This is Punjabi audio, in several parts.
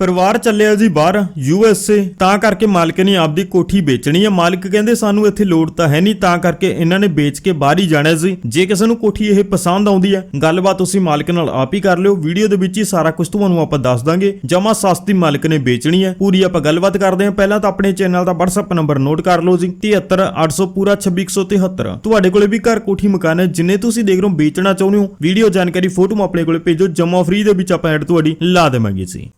ਪਰਿਵਾਰ ਚੱਲਿਆ ਜੀ ਬਾਹਰ, ਯੂ ਐਸ ਏ, ਤਾਂ ਕਰਕੇ ਮਾਲਕ ਨੇ ਆਪਦੀ ਕੋਠੀ ਵੇਚਣੀ ਹੈ। ਮਾਲਕ ਕਹਿੰਦੇ ਸਾਨੂੰ ਇੱਥੇ ਲੋੜ ਤਾਂ ਹੈ ਨਹੀਂ, ਤਾਂ ਕਰਕੇ ਇਹਨਾਂ ਨੇ ਵੇਚ ਕੇ ਬਾਹਰ ਹੀ ਜਾਣਾ ਸੀ ਜੇ ਕਿਸੇ ਨੂੰ ਕੋਠੀ ਇਹ ਪਸੰਦ ਆਉਂਦੀ ਹੈ, ਗੱਲਬਾਤ ਤੁਸੀਂ ਮਾਲਕ ਨਾਲ ਆਪ ਹੀ ਕਰ ਲਿਓ। ਵੀਡੀਓ ਦੇ ਵਿੱਚ ਹੀ ਸਾਰਾ ਕੁਝ ਤੁਹਾਨੂੰ ਆਪਾਂ ਦੱਸ ਦਾਂਗੇ। ਜਮਾ ਸਸਤੀ ਮਾਲਕ ਨੇ ਵੇਚਣੀ ਹੈ, ਪੂਰੀ ਆਪਾਂ ਗੱਲਬਾਤ ਕਰਦੇ ਹਾਂ। ਪਹਿਲਾਂ ਤਾਂ ਆਪਣੇ ਚੈਨਲ ਦਾ WhatsApp ਨੰਬਰ ਨੋਟ ਕਰ ਲਓ ਜੀ। 73800 ਪੂਰਾ 26173 ਤੁਹਾਡੇ ਕੋਲੇ ਵੀ ਘਰ ਕੋਠੀ ਮਕਾਨ ਹੈ, ਜਿੰਨੇ ਤੁਸੀਂ ਦੇਖ ਰਹੇ ਹੋ ਵੇਚਣਾ ਚਾਹੁੰਦੇ ਹੋ, ਵੀਡੀਓ ਜਾਣਕਾਰੀ, ਫੋਟੋ ਆਪਣੇ ਕੋਲੇ ਭੇਜੋ। ਜਮਾ ਫ੍ਰੀ ਦੇ ਵਿੱਚ ਆਪਾਂ ਐਡ ਤੁਹਾਡੀ ਲਾ ਦੇਵਾਂਗੇ ਜੀ।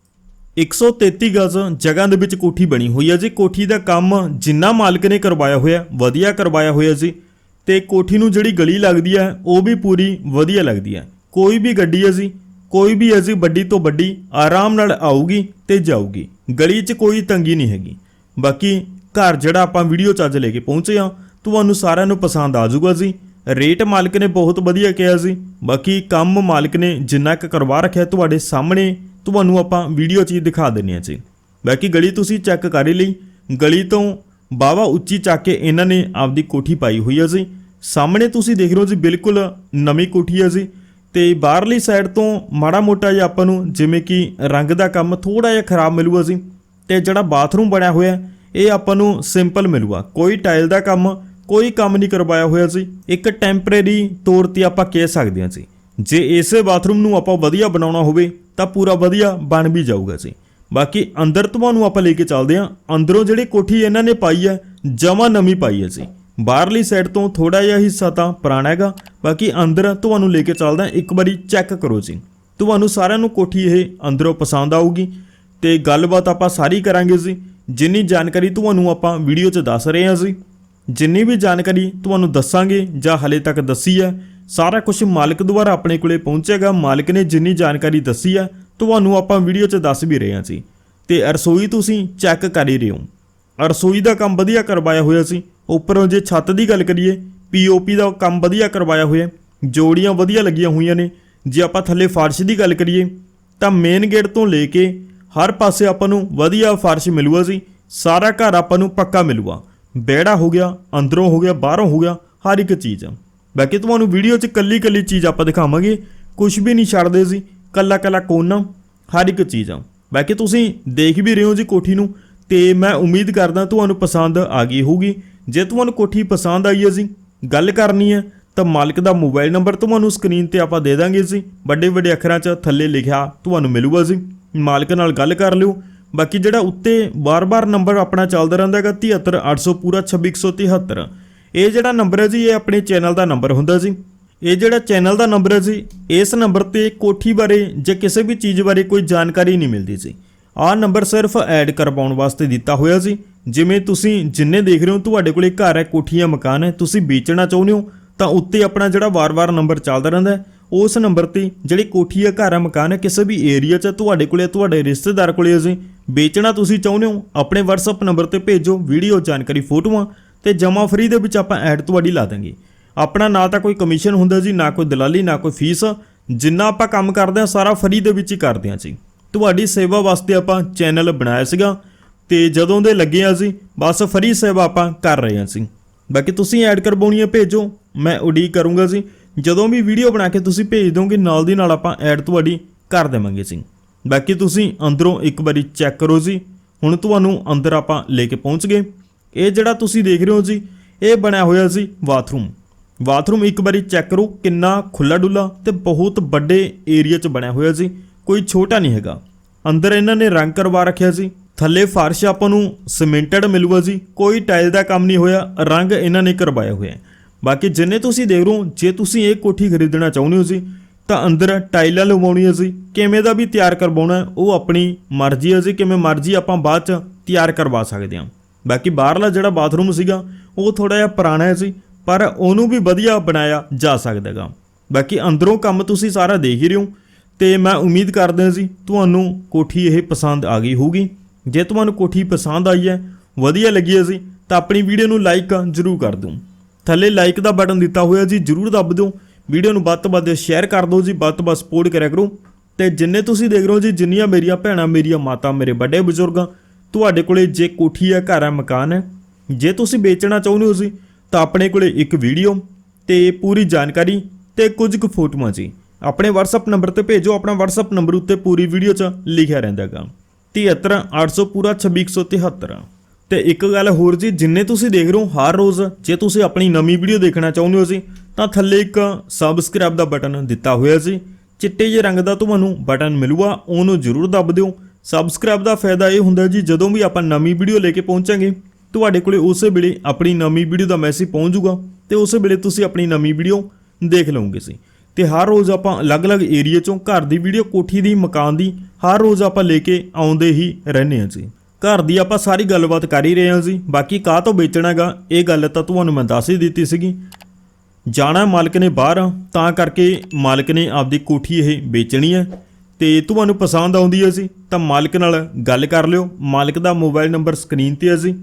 133 ਗਜ਼ ਜਗ੍ਹਾ ਦੇ ਵਿੱਚ ਕੋਠੀ ਬਣੀ ਹੋਈ ਹੈ ਜੀ। ਕੋਠੀ ਦਾ ਕੰਮ ਜਿੰਨਾ ਮਾਲਕ ਨੇ ਕਰਵਾਇਆ ਹੋਇਆ, ਵਧੀਆ ਕਰਵਾਇਆ ਹੋਇਆ ਜੀ। ਤੇ ਕੋਠੀ ਨੂੰ ਜਿਹੜੀ ਗਲੀ ਲੱਗਦੀ ਹੈ, ਉਹ ਵੀ ਪੂਰੀ ਵਧੀਆ ਲੱਗਦੀ ਹੈ। ਕੋਈ ਵੀ ਗੱਡੀ ਹੈ ਜੀ, ਕੋਈ ਵੀ ਹੈ ਜੀ, ਵੱਡੀ ਤੋਂ ਵੱਡੀ ਆਰਾਮ ਨਾਲ ਆਊਗੀ ਤੇ ਜਾਊਗੀ। ਗਲੀ 'ਚ ਕੋਈ ਤੰਗੀ ਨਹੀਂ ਹੈਗੀ। ਬਾਕੀ ਘਰ ਜਿਹੜਾ ਆਪਾਂ ਵੀਡੀਓ 'ਚ ਅੱਜ ਲੈ ਕੇ ਪਹੁੰਚੇ ਆ ਤੁਹਾਨੂੰ ਸਾਰਿਆਂ ਨੂੰ ਪਸੰਦ ਆ ਜਾਊਗਾ ਜੀ। ਰੇਟ ਮਾਲਕ ਨੇ ਬਹੁਤ ਵਧੀਆ ਕਿਹਾ ਸੀ ਬਾਕੀ ਕੰਮ ਮਾਲਕ ਨੇ ਜਿੰਨਾ ਕੁ ਕਰਵਾ ਰੱਖਿਆ ਤੁਹਾਡੇ ਸਾਹਮਣੇ ਤੁਹਾਨੂੰ ਆਪਾਂ ਵੀਡੀਓ 'ਚ ਹੀ ਦਿਖਾ ਦਿੰਨੇ ਆ ਜੀ। ਬਾਕੀ ਗਲੀ ਤੁਸੀਂ ਚੈੱਕ ਕਰ ਹੀ ਲਈ। ਗਲੀ ਤੋਂ ਬਾਵਾ ਉੱਚੀ ਚੱਕ ਕੇ ਇਹਨਾਂ ਨੇ ਆਪਦੀ ਕੋਠੀ ਪਾਈ ਹੋਈ ਹੈ ਜੀ। ਸਾਹਮਣੇ ਤੁਸੀਂ ਦੇਖ ਰਹੇ ਹੋ ਜੀ, ਬਿਲਕੁਲ ਨਵੀਂ ਕੋਠੀ ਹੈ ਜੀ। ਤੇ ਬਾਹਰਲੀ ਸਾਈਡ ਤੋਂ ਮਾੜਾ ਮੋਟਾ ਜਿਹਾ ਆਪਾਂ ਨੂੰ ਜਿਵੇਂ ਕਿ ਰੰਗ ਦਾ ਕੰਮ ਥੋੜਾ ਜਿਹਾ ਖਰਾਬ ਮਿਲੂਗਾ ਜੀ। ਤੇ ਜਿਹੜਾ ਬਾਥਰੂਮ ਬਣਿਆ ਹੋਇਆ, ਇਹ ਆਪਾਂ ਨੂੰ ਸਿੰਪਲ ਮਿਲੂਗਾ। ਕੋਈ ਟਾਈਲ ਦਾ ਕੰਮ, ਕੋਈ ਕੰਮ ਨਹੀਂ ਕਰਵਾਇਆ ਹੋਇਆ ਸੀ ਇੱਕ ਟੈਂਪਰੇਰੀ ਤੌਰ ਤੇ ਆਪਾਂ ਕਹਿ ਸਕਦੇ ਹਾਂ ਜੀ। ਜੇ ਇਸੇ ਬਾਥਰੂਮ ਨੂੰ ਆਪਾਂ ਵਧੀਆ ਬਣਾਉਣਾ ਹੋਵੇ ਤਾਂ ਪੂਰਾ ਵਧੀਆ ਬਣ ਵੀ ਜਾਊਗਾ ਜੀ ਬਾਕੀ ਅੰਦਰ ਤੁਹਾਨੂੰ ਆਪਾਂ ਲੈ ਕੇ ਚੱਲਦੇ ਹਾਂ। ਅੰਦਰੋਂ ਜਿਹੜੀ ਕੋਠੀ ਇਹਨਾਂ ਨੇ ਪਾਈ ਹੈ, ਜਮਾ ਨਵੀਂ ਪਾਈ ਹੈ ਜੀ ਬਾਹਰਲੀ ਸਾਈਡ ਤੋਂ ਥੋੜਾ ਜਿਹਾ ਹਿੱਸਾ ਤਾਂ ਪੁਰਾਣਾ ਹੈਗਾ। ਬਾਕੀ ਅੰਦਰ ਤੁਹਾਨੂੰ ਲੈ ਕੇ ਚੱਲਦਾ ਇੱਕ ਵਾਰੀ ਚੈੱਕ ਕਰੋ ਜੀ। ਤੁਹਾਨੂੰ ਸਾਰਿਆਂ ਨੂੰ ਕੋਠੀ ਇਹ ਅੰਦਰੋਂ ਪਸੰਦ ਆਊਗੀ। ਤੇ ਗੱਲਬਾਤ ਆਪਾਂ ਸਾਰੀ ਕਰਾਂਗੇ ਜੀ। ਜਿੰਨੀ ਜਾਣਕਾਰੀ ਤੁਹਾਨੂੰ ਆਪਾਂ ਵੀਡੀਓ 'ਚ ਦੱਸ ਰਹੇ ਹਾਂ ਜੀ। ਜਿੰਨੀ ਵੀ ਜਾਣਕਾਰੀ ਤੁਹਾਨੂੰ ਦੱਸਾਂਗੇ ਜਾਂ ਹਲੇ ਤੱਕ ਦੱਸੀ ਹੈ ਸਾਰਾ ਕੁਝ ਮਾਲਕ ਦੁਆਰਾ ਆਪਣੇ ਕੋਲੇ ਪਹੁੰਚੇਗਾ। ਮਾਲਕ ਨੇ ਜਿੰਨੀ ਜਾਣਕਾਰੀ ਦੱਸੀ ਹੈ, ਤੁਹਾਨੂੰ ਆਪਾਂ ਵੀਡੀਓ 'ਚ ਦੱਸ ਵੀ ਰਹੇ ਹਾਂ ਜੀ। ਤੇ ਰਸੋਈ ਤੁਸੀਂ ਚੈੱਕ ਕਰ ਹੀ ਰਹੇ ਹੋ। ਰਸੋਈ ਦਾ ਕੰਮ ਵਧੀਆ ਕਰਵਾਇਆ ਹੋਇਆ ਸੀ। ਉੱਪਰੋਂ ਜੇ ਛੱਤ ਦੀ ਗੱਲ ਕਰੀਏ ਪੀਓਪੀ ਦਾ ਕੰਮ ਵਧੀਆ ਕਰਵਾਇਆ ਹੋਇਆ ਜੋੜੀਆਂ ਵਧੀਆ ਲੱਗੀਆਂ ਹੋਈਆਂ ਨੇ। ਜੇ ਆਪਾਂ ਥੱਲੇ ਫਰਸ਼ ਦੀ ਗੱਲ ਕਰੀਏ, ਤਾਂ ਮੇਨ ਗੇਟ ਤੋਂ ਲੈ ਕੇ ਹਰ ਪਾਸੇ ਆਪਾਂ ਨੂੰ ਵਧੀਆ ਫਰਸ਼ ਮਿਲੂਗਾ ਜੀ। ਸਾਰਾ ਘਰ ਆਪਾਂ ਨੂੰ ਪੱਕਾ ਮਿਲੂਗਾ। ਬੇੜਾ ਹੋ ਗਿਆ, ਅੰਦਰੋਂ ਹੋ ਗਿਆ, ਬਾਹਰੋਂ ਹੋ ਗਿਆ, ਹਰ ਇੱਕ ਚੀਜ਼। ਬਾਕੀ ਤੁਹਾਨੂੰ ਵੀਡੀਓ 'ਚ ਕੱਲੀ ਕੱਲੀ ਚੀਜ਼ ਆਪਾਂ ਦਿਖਾਵਾਂਗੇ। ਕੁਝ ਵੀ ਨਹੀਂ ਛੱਡਦੇ ਸੀ ਕੱਲਾ ਕੱਲਾ ਕੋਨਾ, ਹਰ ਇੱਕ ਚੀਜ਼ ਆ। ਬਾਕੀ ਤੁਸੀਂ ਦੇਖ ਵੀ ਰਹੇ ਹੋ ਜੀ ਕੋਠੀ ਨੂੰ। ਤੇ ਮੈਂ ਉਮੀਦ ਕਰਦਾ ਤੁਹਾਨੂੰ ਪਸੰਦ ਆ ਗਈ ਹੋਊਗੀ। ਜੇ ਤੁਹਾਨੂੰ ਕੋਠੀ ਪਸੰਦ ਆਈ ਹੈ ਜੀ ਗੱਲ ਕਰਨੀ ਹੈ ਤਾਂ ਮਾਲਕ ਦਾ ਮੋਬਾਈਲ ਨੰਬਰ ਤੁਹਾਨੂੰ ਸਕਰੀਨ ਤੇ ਆਪਾਂ ਦੇ ਦਾਂਗੇ ਜੀ ਵੱਡੇ ਵੱਡੇ ਅੱਖਰਾਂ 'ਚ ਥੱਲੇ ਲਿਖਿਆ ਤੁਹਾਨੂੰ ਮਿਲੂਗਾ ਜੀ ਮਾਲਕ ਨਾਲ ਗੱਲ ਕਰ ਲਿਓ। ਬਾਕੀ ਜਿਹੜਾ ਉੱਤੇ ਬਾਰ-ਬਾਰ ਨੰਬਰ ਆਪਣਾ ਚੱਲਦਾ ਰਹਿੰਦਾ ਹੈਗਾ 73800 ਪੂਰਾ 26173 ਇਹ ਜਿਹੜਾ ਨੰਬਰ ਹੈ ਜੀ, ਇਹ ਆਪਣੇ ਚੈਨਲ ਦਾ ਨੰਬਰ ਹੁੰਦਾ ਜੀ। ਇਹ ਜਿਹੜਾ ਚੈਨਲ ਦਾ ਨੰਬਰ ਹੈ ਜੀ, ਇਸ ਨੰਬਰ ਤੇ ਕੋਠੀ ਬਾਰੇ ਜਾਂ ਕਿਸੇ ਵੀ ਚੀਜ਼ ਬਾਰੇ ਕੋਈ ਜਾਣਕਾਰੀ ਨਹੀਂ ਮਿਲਦੀ ਜੀ। ਆਹ ਨੰਬਰ ਸਿਰਫ ਐਡ ਕਰਵਾਉਣ ਵਾਸਤੇ ਦਿੱਤਾ ਹੋਇਆ ਸੀ ਜਿਵੇਂ ਤੁਸੀਂ ਜਿੰਨੇ ਦੇਖ ਰਹੇ ਹੋ, ਤੁਹਾਡੇ ਕੋਲੇ ਘਰ ਹੈ, ਕੋਠੀ ਹੈ, ਮਕਾਨ ਹੈ, ਤੁਸੀਂ ਵੇਚਣਾ ਚਾਹੁੰਦੇ ਹੋ, ਤਾਂ ਉੱਤੇ ਆਪਣਾ ਜਿਹੜਾ ਵਾਰ-ਵਾਰ ਨੰਬਰ ਚੱਲਦਾ ਰਹਿੰਦਾ ਹੈ। ਉਸ ਨੰਬਰ ਤੇ ਜਿਹੜੀ ਕੋਠੀ ਹੈ, ਘਰ ਹੈ, ਮਕਾਨ ਹੈ, ਕਿਸੇ ਵੀ ਏਰੀਆ 'ਚ ਤੁਹਾਡੇ ਕੋਲੇ, ਤੁਹਾਡੇ ਰਿਸ਼ਤੇਦਾਰ ਕੋਲੇ ਅਸੀਂ ਵੇਚਣਾ ਤੁਸੀਂ ਚਾਹੁੰਦੇ ਹੋ, ਆਪਣੇ WhatsApp ਨੰਬਰ ਤੇ ਭੇਜੋ ਵੀਡੀਓ ਜਾਣਕਾਰੀ, ਫੋਟੋਆਂ। ਤੇ ਜਮਾ ਫਰੀ ਦੇ ਵਿੱਚ ਆਪਾਂ ਐਡ ਤੁਹਾਡੀ ਲਾ ਦਾਂਗੇ ਆਪਣਾ ਨਾ ਤਾਂ ਕੋਈ ਕਮਿਸ਼ਨ ਹੁੰਦਾ ਜੀ, ਨਾ ਕੋਈ ਦਲਾਲੀ, ਨਾ ਕੋਈ ਫੀਸ। ਜਿੰਨਾ ਆਪਾਂ ਕੰਮ ਕਰਦੇ ਹਾਂ, ਸਾਰਾ ਫਰੀ ਦੇ ਵਿੱਚ ਹੀ ਕਰਦੇ ਹਾਂ ਜੀ। ਤੁਹਾਡੀ ਸੇਵਾ ਵਾਸਤੇ ਆਪਾਂ ਚੈਨਲ ਬਣਾਇਆ ਸੀਗਾ ਤੇ ਜਦੋਂ ਦੇ ਲੱਗੇ ਆ ਜੀ, ਬਸ ਫਰੀ ਸੇਵਾ ਆਪਾਂ ਕਰ ਰਹੇ ਹਾਂ ਸੀ ਬਾਕੀ ਤੁਸੀਂ ਐਡ ਕਰਵਾਉਣੀ ਹੈ ਭੇਜੋ, ਮੈਂ ਉਡੀਕ ਕਰੂੰਗਾ ਜੀ। ਜਦੋਂ ਵੀ ਵੀਡੀਓ ਬਣਾ ਕੇ ਤੁਸੀਂ ਭੇਜ ਦੋਗੇ, ਨਾਲ ਦੀ ਨਾਲ ਆਪਾਂ ਐਡ ਤੁਹਾਡੀ ਕਰ ਦੇਵਾਂਗੇ ਜੀ। ਬਾਕੀ ਤੁਸੀਂ ਅੰਦਰੋਂ ਇੱਕ ਵਾਰੀ ਚੈੱਕ ਕਰੋ ਜੀ। ਹੁਣ ਤੁਹਾਨੂੰ ਅੰਦਰ ਆਪਾਂ ਲੈ ਕੇ ਪਹੁੰਚ ਗਏ। ਇਹ ਜਿਹੜਾ ਤੁਸੀਂ ਦੇਖ ਰਹੇ ਹੋ ਜੀ, ਇਹ ਬਣਿਆ ਹੋਇਆ ਸੀ ਬਾਥਰੂਮ। ਬਾਥਰੂਮ ਇੱਕ ਵਾਰੀ ਚੈੱਕ ਕਰੋ ਕਿੰਨਾ ਖੁੱਲਾ ਡੁੱਲਾ ਤੇ ਬਹੁਤ ਵੱਡੇ ਏਰੀਆ 'ਚ ਬਣਿਆ ਹੋਇਆ ਸੀ ਕੋਈ ਛੋਟਾ ਨਹੀਂ ਹੈਗਾ। ਅੰਦਰ ਇਹਨਾਂ ਨੇ ਰੰਗ ਕਰਵਾ ਰੱਖਿਆ ਸੀ ਥੱਲੇ ਫਰਸ਼ ਆਪਾਂ ਨੂੰ ਸਿਮੈਂਟਡ ਮਿਲੂਗਾ ਜੀ, ਕੋਈ ਟਾਈਲ ਦਾ ਕੰਮ ਨਹੀਂ ਹੋਇਆ, ਰੰਗ ਇਹਨਾਂ ਨੇ ਕਰਵਾਇਆ ਹੋਇਆ ਬਾਕੀ ਜਿੰਨੇ ਤੁਸੀਂ ਦੇਖ ਰਹੇ ਹੋ, ਜੇ ਤੁਸੀਂ ਇਹ ਕੋਠੀ ਖਰੀਦਣਾ ਚਾਹੁੰਦੇ ਹੋ ਜੀ, ਤਾਂ ਅੰਦਰ ਟਾਈਲਾਂ ਲਵਾਉਣੀਆਂ ਸੀ ਕਿਵੇਂ ਦਾ ਵੀ ਤਿਆਰ ਕਰਵਾਉਣਾ, ਉਹ ਆਪਣੀ ਮਰਜ਼ੀ ਹੈ ਜੀ, ਕਿਵੇਂ ਮਰਜ਼ੀ ਆਪਾਂ ਬਾਅਦ ਚ ਤਿਆਰ ਕਰਵਾ ਸਕਦੇ ਹਾਂ। ਬਾਕੀ ਬਾਹਰਲਾ ਜਿਹੜਾ ਬਾਥਰੂਮ ਸੀਗਾ, ਉਹ ਥੋੜਾ ਜਿਹਾ ਪੁਰਾਣਾ ਸੀ, ਪਰ ਉਹਨੂੰ ਵੀ ਵਧੀਆ ਬਣਾਇਆ ਜਾ ਸਕਦਾ ਹੈਗਾ। ਬਾਕੀ ਅੰਦਰੋਂ ਕੰਮ ਤੁਸੀਂ ਸਾਰਾ ਦੇਖ ਹੀ ਰਹੇ ਹੋ, ਤੇ ਮੈਂ ਉਮੀਦ ਕਰਦਾ ਜੀ ਤੁਹਾਨੂੰ ਕੋਠੀ ਇਹ ਪਸੰਦ ਆ ਗਈ ਹੋਊਗੀ। ਜੇ ਤੁਹਾਨੂੰ ਕੋਠੀ ਪਸੰਦ ਆਈ ਹੈ, ਵਧੀਆ ਲੱਗੀ ਹੈ ਜੀ, ਤਾਂ ਆਪਣੀ ਵੀਡੀਓ ਨੂੰ ਲਾਈਕ ਜ਼ਰੂਰ ਕਰ ਦਿਓ। ਥੱਲੇ ਲਾਈਕ ਦਾ ਬਟਨ ਦਿੱਤਾ ਹੋਇਆ ਜੀ, ਜਰੂਰ ਦੱਬ ਦਿਓ। ਵੀਡੀਓ ਨੂੰ ਵੱਧ ਤੋਂ ਵੱਧ ਸ਼ੇਅਰ ਕਰ ਦਿਓ ਜੀ, ਵੱਧ ਤੋਂ ਵੱਧ ਸਪੋਰਟ ਕਰਿਆ ਕਰੋ। ਤੇ ਜਿੰਨੇ ਤੁਸੀਂ ਦੇਖ ਰਹੇ ਹੋ ਜੀ, ਜਿੰਨੀਆਂ ਮੇਰੀਆਂ ਭੈਣਾਂ, ਮੇਰੀਆਂ ਮਾਤਾ, ਮੇਰੇ ਵੱਡੇ ਬਜ਼ੁਰਗਾਂ ਤੁਹਾਡੇ ਕੋਲੇ ਜੇ ਕੋਠੀ ਹੈ ਘਰ ਹੈ ਮਕਾਨ ਹੈ ਜੇ ਤੁਸੀਂ ਵੇਚਣਾ ਚਾਹੁੰਦੇ ਹੋ ਜੀ, ਤਾਂ ਆਪਣੇ ਕੋਲੇ ਇੱਕ ਵੀਡੀਓ ਤੇ ਪੂਰੀ ਜਾਣਕਾਰੀ ਤੇ ਕੁਝ ਕੁ ਫੋਟੋਆਂ ਜੀ। ਆਪਣੇ WhatsApp ਨੰਬਰ ਤੇ ਭੇਜੋ, ਆਪਣਾ WhatsApp ਨੰਬਰ ਉੱਤੇ ਪੂਰੀ ਵੀਡੀਓ 'ਚ ਲਿਖਿਆ ਰਹਿੰਦਾ ਹੈਗਾ। 73800 ਪੂਰਾ 26173 ਤੇ ਇੱਕ ਗੱਲ ਹੋਰ ਜੀ, ਜਿੰਨੇ ਤੁਸੀਂ ਦੇਖ ਰਹੇ ਹੋ ਹਰ ਰੋਜ਼, ਜੇ ਤੁਸੀਂ ਆਪਣੀ ਨਵੀਂ ਵੀਡੀਓ ਦੇਖਣਾ ਚਾਹੁੰਦੇ ਹੋ ਜੀ, ਤਾਂ ਥੱਲੇ ਇੱਕ ਸਬਸਕ੍ਰਾਈਬ ਦਾ ਬਟਨ ਦਿੱਤਾ ਹੋਇਆ ਜੀ। ਚਿੱਟੇ ਜਿਹੇ ਰੰਗ ਦਾ ਤੁਹਾਨੂੰ ਬਟਨ ਮਿਲੂਗਾ, ਉਹਨੂੰ ਜ਼ਰੂਰ ਦੱਬ ਦਿਓ। ਸਬਸਕ੍ਰਾਈਬ ਦਾ ਫਾਇਦਾ ਇਹ ਹੁੰਦਾ ਜੀ ਜਦੋਂ ਵੀ ਆਪਾਂ ਨਵੀਂ ਵੀਡੀਓ ਲੈ ਕੇ ਪਹੁੰਚਾਂਗੇ ਤੁਹਾਡੇ ਕੋਲੇ ਉਸੇ ਵੇਲੇ ਆਪਣੀ ਨਵੀਂ ਵੀਡੀਓ ਦਾ ਮੈਸੇਜ ਪਹੁੰਚ ਜਾਊਗਾ ਤੇ ਉਸੇ ਵੇਲੇ ਤੁਸੀਂ ਆਪਣੀ ਨਵੀਂ ਵੀਡੀਓ ਦੇਖ ਲਓਗੇ ਸੀ। ਤੇ ਹਰ ਰੋਜ਼ ਆਪਾਂ ਅਲੱਗ-ਅਲੱਗ ਏਰੀਆ ਚੋਂ ਘਰ ਦੀ ਵੀਡੀਓ ਕੋਠੀ ਦੀ ਮਕਾਨ ਦੀ ਹਰ ਰੋਜ਼ ਆਪਾਂ ਲੈ ਕੇ ਆਉਂਦੇ ਹੀ ਰਹਿੰਦੇ ਹਾਂ ਜੀ। ਘਰ ਦੀ ਆਪਾਂ ਸਾਰੀ ਗੱਲਬਾਤ ਕਰ ਹੀ ਰਹੇ ਹਾਂ ਜੀ। ਬਾਕੀ ਕਾਹ ਤੋਂ ਵੇਚਣਾਗਾ ਇਹ ਗੱਲ ਤਾਂ ਤੁਹਾਨੂੰ ਮੈਂ ਦੱਸ ਹੀ ਦਿੱਤੀ ਸੀਗੀ। ਜਾਣਾ ਮਾਲਕ ਨੇ ਬਾਹਰ ਆ, ਤਾਂ ਕਰਕੇ ਮਾਲਕ ਨੇ ਆਪਦੀ ਕੋਠੀ ਇਹ ਵੇਚਣੀ ਹੈ। ਤੇ ਤੁਹਾਨੂੰ ਪਸੰਦ ਆਉਂਦੀ ਹੈ ਜੀ, ਤਾਂ ਮਾਲਕ ਨਾਲ ਗੱਲ ਕਰ ਲਿਓ। ਮਾਲਕ ਦਾ ਮੋਬਾਈਲ ਨੰਬਰ ਸਕਰੀਨ ਤੇ ਹੈ ਜੀ।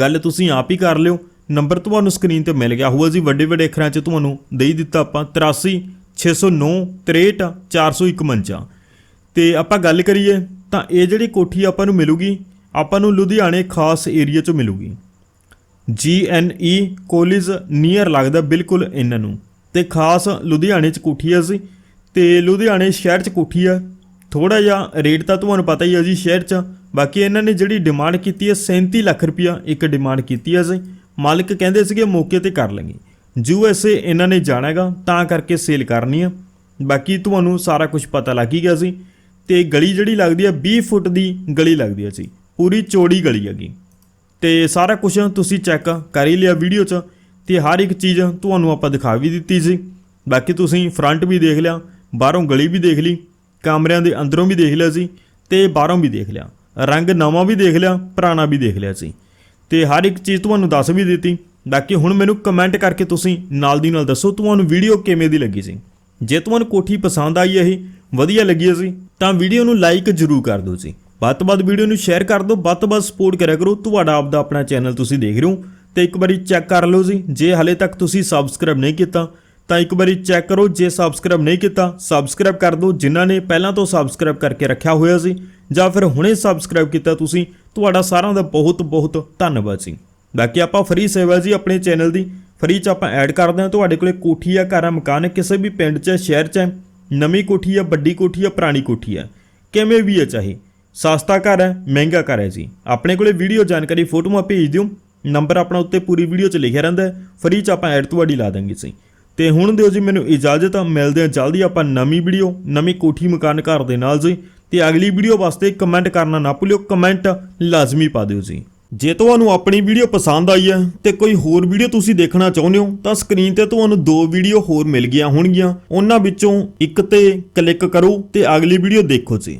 ਗੱਲ ਤੁਸੀਂ ਆਪ ਹੀ ਕਰ ਲਿਓ। ਨੰਬਰ ਤੁਹਾਨੂੰ ਸਕਰੀਨ ਤੇ ਮਿਲ ਗਿਆ ਹੋਊਗਾ ਜੀ। ਵੱਡੇ ਵੱਡੇ ਅੱਖਰਾਂ 'ਚ ਤੁਹਾਨੂੰ ਦੇ ਦਿੱਤਾ ਆਪਾਂ। 83 609 63 451 ਤੇ ਆਪਾਂ ਗੱਲ ਕਰੀਏ, ਤਾਂ ਇਹ ਜਿਹੜੀ ਕੋਠੀ ਆਪਾਂ ਨੂੰ ਮਿਲੂਗੀ, ਆਪਾਂ ਨੂੰ ਲੁਧਿਆਣੇ ਖਾਸ ਏਰੀਆ 'ਚੋਂ ਮਿਲੂਗੀ। ਜੀਐਨਈ ਕਾਲਜ ਨੀਅਰ ਲੱਗਦਾ ਬਿਲਕੁਲ ਇਹਨਾਂ ਨੂੰ। ਤੇ ਖਾਸ ਲੁਧਿਆਣੇ 'ਚ ਕੋਠੀ ਹੈ ਜੀ। ਤੇ ਲੁਧਿਆਣੇ ਸ਼ਹਿਰ 'ਚ ਕੋਠੀ ਆ ਥੋੜਾ ਜਿਹਾ ਰੇਟ ਤਾਂ ਤੁਹਾਨੂੰ ਪਤਾ ਹੀ ਆ ਜੀ ਸ਼ਹਿਰ 'ਚ। ਬਾਕੀ ਇਹਨਾਂ ਨੇ ਜਿਹੜੀ ਡਿਮਾਂਡ ਕੀਤੀ ਹੈ 37 ਲੱਖ ਰੁਪਇਆ ਇੱਕ ਡਿਮਾਂਡ ਕੀਤੀ ਆ ਜੀ। ਮਾਲਕ ਕਹਿੰਦੇ ਸੀਗੇ ਮੌਕੇ ਤੇ ਕਰ ਲਾਂਗੇ। ਯੂ ਐਸ ਏ ਇਹਨਾਂ ਨੇ ਜਾਣਾ ਹੈਗਾ, ਤਾਂ ਕਰਕੇ ਸੇਲ ਕਰਨੀ ਆ। ਬਾਕੀ ਤੁਹਾਨੂੰ ਸਾਰਾ ਕੁਝ ਪਤਾ ਲੱਗ ਹੀ ਗਿਆ ਸੀ ਤੇ ਗਲੀ ਜਿਹੜੀ ਲੱਗਦੀ ਆ 20 ਫੁੱਟ ਦੀ ਗਲੀ ਲੱਗਦੀ ਹੈ ਜੀ। ਪੂਰੀ ਚੌੜੀ ਗਲੀ ਹੈਗੀ। ਤੇ ਸਾਰਾ ਕੁਝ ਤੁਸੀਂ ਚੈੱਕ ਕਰ ਹੀ ਲਿਆ ਵੀਡੀਓ 'ਚ। ਤੇ ਹਰ ਇੱਕ ਚੀਜ਼ ਤੁਹਾਨੂੰ ਆਪਾਂ ਦਿਖਾ ਵੀ ਦਿੱਤੀ ਸੀ ਬਾਕੀ ਤੁਸੀਂ ਫਰੰਟ ਵੀ ਦੇਖ ਲਿਆ, ਬਾਹਰੋਂ ਗਲੀ ਵੀ ਦੇਖ ਲਈ। ਕਮਰਿਆਂ ਦੇ ਅੰਦਰੋਂ ਵੀ ਦੇਖ ਲਿਆ ਸੀ ਤੇ ਬਾਹਰੋਂ ਵੀ ਦੇਖ ਲਿਆ। ਰੰਗ ਨਵਾਂ ਵੀ ਦੇਖ ਲਿਆ, ਪੁਰਾਣਾ ਵੀ ਦੇਖ ਲਿਆ ਸੀ। ਤੇ ਹਰ ਇੱਕ ਚੀਜ਼ ਤੁਹਾਨੂੰ ਦੱਸ ਵੀ ਦਿੱਤੀ। ਬਾਕੀ ਹੁਣ ਮੈਨੂੰ ਕਮੈਂਟ ਕਰਕੇ ਤੁਸੀਂ ਨਾਲ ਦੀ ਨਾਲ ਦੱਸੋ ਤੁਹਾਨੂੰ ਵੀਡੀਓ ਕਿਵੇਂ ਦੀ ਲੱਗੀ ਸੀ। ਜੇ ਤੁਹਾਨੂੰ ਕੋਠੀ ਪਸੰਦ ਆਈ ਇਹ, ਵਧੀਆ ਲੱਗੀ ਸੀ ਤਾਂ ਵੀਡੀਓ ਨੂੰ ਲਾਈਕ ਜ਼ਰੂਰ ਕਰ ਦਿਓ ਜੀ। ਵੱਧ ਤੋਂ ਵੱਧ ਵੀਡੀਓ ਨੂੰ ਸ਼ੇਅਰ ਕਰ ਦਿਓ, ਵੱਧ ਤੋਂ ਵੱਧ ਸਪੋਰਟ ਕਰਿਆ ਕਰੋ। ਤੁਹਾਡਾ ਆਪਦਾ ਆਪਣਾ ਚੈਨਲ ਤੁਸੀਂ ਦੇਖ ਰਹੇ ਹੋ। ਤੇ ਇੱਕ ਵਾਰੀ ਚੈੱਕ ਕਰ ਲਓ ਜੀ। ਜੇ ਹਲੇ ਤੱਕ ਤੁਸੀਂ ਸਬਸਕ੍ਰਾਈਬ ਨਹੀਂ ਕੀਤਾ ਤਾਂ ਇੱਕ ਵਾਰੀ ਚੈੱਕ ਕਰੋ ਜੇ ਸਬਸਕ੍ਰਾਈਬ ਨਹੀਂ ਕੀਤਾ ਸਬਸਕ੍ਰਾਈਬ ਕਰ ਦਿਓ। ਜਿਨ੍ਹਾਂ ਨੇ ਪਹਿਲਾਂ ਤੋਂ ਸਬਸਕ੍ਰਾਈਬ ਕਰਕੇ ਰੱਖਿਆ ਹੋਇਆ ਸੀ ਜਾਂ ਫਿਰ ਹੁਣੇ ਸਬਸਕ੍ਰਾਈਬ ਕੀਤਾ ਤੁਸੀਂ ਤੁਹਾਡਾ ਸਾਰਿਆਂ ਦਾ ਬਹੁਤ ਬਹੁਤ ਧੰਨਵਾਦ ਜੀ। ਬਾਕੀ ਆਪਾਂ ਫ੍ਰੀ ਸੇਵਾ ਜੀ ਆਪਣੇ ਚੈਨਲ ਦੀ। ਫ੍ਰੀ ਚ ਆਪਾਂ ਐਡ ਕਰਦੇ ਹਾਂ। ਤੁਹਾਡੇ ਕੋਲੇ ਕੋਠੀ ਆ ਘਰ ਆ ਮਕਾਨ ਕਿਸੇ ਵੀ ਪਿੰਡ 'ਚ ਸ਼ਹਿਰ 'ਚ ਹੈ, ਨਵੀਂ ਕੋਠੀ ਆ ਵੱਡੀ ਕੋਠੀ ਆ ਪੁਰਾਣੀ ਕੋਠੀ ਹੈ ਕਿਵੇਂ ਵੀ ਹੈ ਚਾਹੇ। ਸਸਤਾ ਘਰ ਹੈ ਮਹਿੰਗਾ ਘਰ ਹੈ ਜੀ। ਆਪਣੇ ਕੋਲੇ ਵੀਡੀਓ ਜਾਣਕਾਰੀ ਫੋਟੋਆਂ ਭੇਜ ਦਿਓ। ਨੰਬਰ ਆਪਣਾ ਉੱਤੇ ਪੂਰੀ ਵੀਡੀਓ 'ਚ ਲਿਖਿਆ ਰਹਿੰਦਾ ਫ੍ਰੀ 'ਚ ਆਪਾਂ ਐਡ ਤੁਹਾਡੀ ਲਾ ਦਾਂਗੇ ਜੀ। ਤੇ ਹੁਣ ਦਿਓ ਜੀ ਮੈਨੂੰ ਇਜਾਜ਼ਤ, ਮਿਲਦੇ ਹਾਂ ਜਲਦੀ ਆਪਾਂ ਨਵੀਂ ਵੀਡੀਓ, ਨਵੀਂ ਕੋਠੀ ਮਕਾਨ ਘਰ ਦੇ ਨਾਲ ਜੀ। ਤੇ ਅਗਲੀ ਵੀਡੀਓ ਵਾਸਤੇ ਕਮੈਂਟ ਕਰਨਾ ਨਾ ਭੁੱਲਿਓ ਕਮੈਂਟ ਲਾਜ਼ਮੀ ਪਾ ਦਿਓ ਜੀ। ਜੇ ਤੁਹਾਨੂੰ ਆਪਣੀ ਵੀਡੀਓ ਪਸੰਦ ਆਈ ਹੈ ਤੇ ਕੋਈ ਹੋਰ ਵੀਡੀਓ ਤੁਸੀਂ ਦੇਖਣਾ ਚਾਹੁੰਦੇ ਹੋ, ਤਾਂ ਸਕਰੀਨ ਤੇ ਤੁਹਾਨੂੰ ਦੋ ਵੀਡੀਓ ਹੋਰ ਮਿਲ ਗਈਆਂ ਹੋਣਗੀਆਂ। ਉਹਨਾਂ ਵਿੱਚੋਂ ਇੱਕ ਤੇ ਕਲਿੱਕ ਕਰੋ ਤੇ ਅਗਲੀ ਵੀਡੀਓ ਦੇਖੋ ਜੀ।